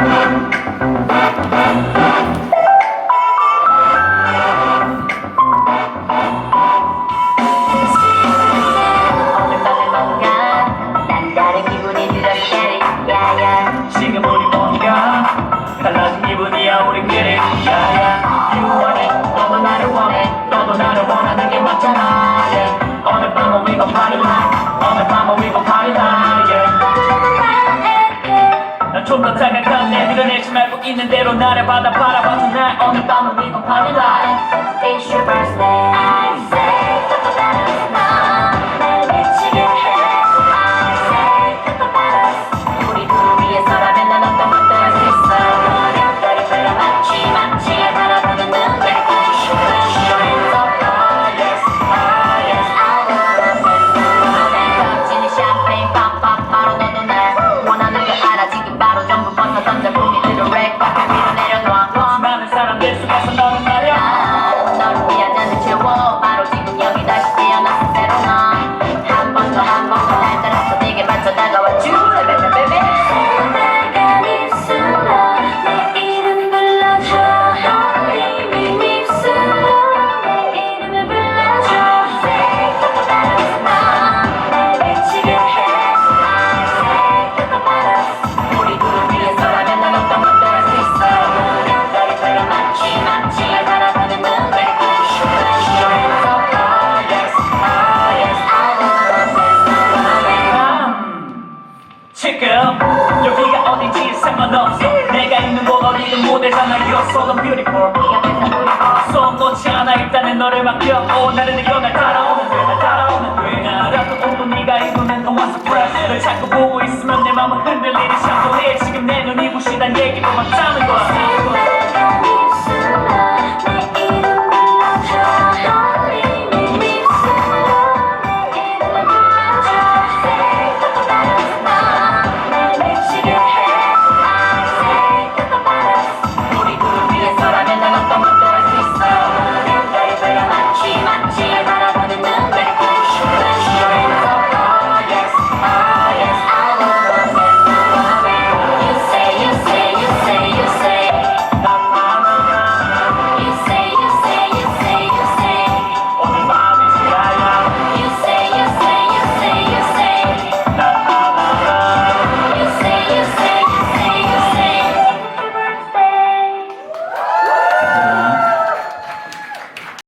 Thank you. 있는 대로 나를 받아 바라봐 tonight 오늘 밤은 이건 밤이 It's your birthday. Maria. 지금 여기가 어딘지 상관없어. 내가 있는 곳 어디든 무대잖아. You're so beautiful. 손 놓지 않아 일단은 너를 맡겨. 오늘은 이겨내